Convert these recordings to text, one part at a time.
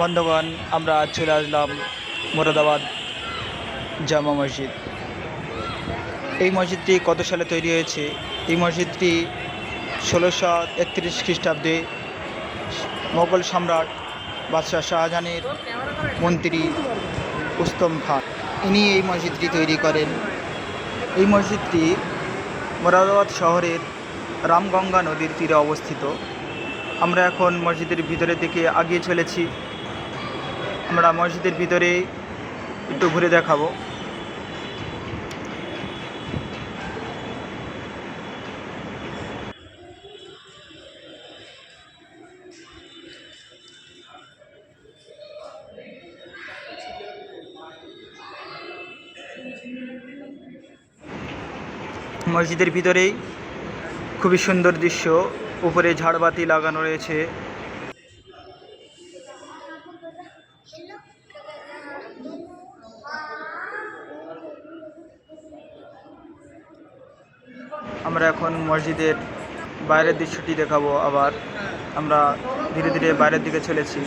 বন্ধুগণ, আমরা আজ চলে আসলাম মোরাদাবাদ জামা মসজিদ। এই মসজিদটি কত সালে তৈরি হয়েছে? এই মসজিদটি ষোলোশো একত্রিশ খ্রিস্টাব্দে মোগল সম্রাট বাদশাহ শাহজাহানের মন্ত্রী উস্তম খান। ইনি এই মসজিদটি তৈরি করেন। এই মসজিদটি মোরাদাবাদ শহরের রামগঙ্গা নদীর তীরে অবস্থিত। আমরা এখন মসজিদের ভিতরের দিকে আগিয়ে চলেছি। আমরা মসজিদের ভিতরে একটু ঘুরে দেখাবো। মসজিদের ভিতরেই খুবই সুন্দর দৃশ্য। উপরে ঝাড়বাতি লাগানো রয়েছে। আমরা এখন মসজিদের বাইরের দৃশ্যটি দেখাবো আবার। আমরা ধীরে ধীরে বাইরের দিকে চলেছি।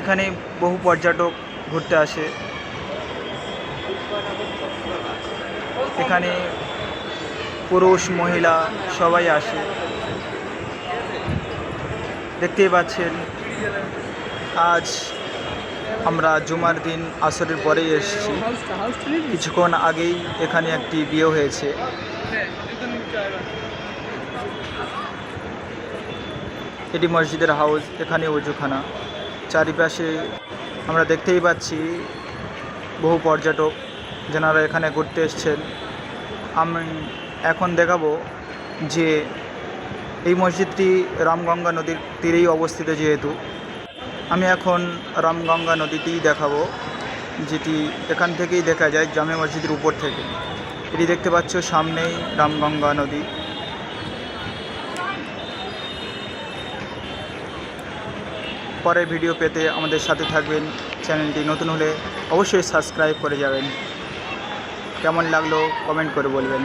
এখানে বহু পর্যটক ঘুরতে আসে। এখানে পুরুষ, মহিলা সবাই আসে। দেখতেই পাচ্ছেন, আজ আমরা জুমার দিন আসরের পরেই এসেছি। কিছুক্ষণ আগেই এখানে একটি বিয়ে হয়েছে। এটি মসজিদের হাউস, এখানে উজুখানা চারিপাশে আমরা দেখতেই পাচ্ছি বহু পর্যটক যেনারা এখানে ঘুরতে এসছেন। আমি এখন দেখাবো যে এই মসজিদটি রামগঙ্গা নদীর তীরেই অবস্থিত যেহেতু। আমি এখন রামগঙ্গা নদীটিই দেখাবো, যেটি এখান থেকেই দেখা যায় জামে মসজিদের উপর থেকে। এটি দেখতে পাচ্ছ সামনেই রামগঙ্গা নদী। পরের ভিডিও পেতে আমাদের সাথে থাকবেন। চ্যানেলটি নতুন হলে অবশ্যই সাবস্ক্রাইব করে যাবেন। কেমন লাগল কমেন্ট করে বলবেন।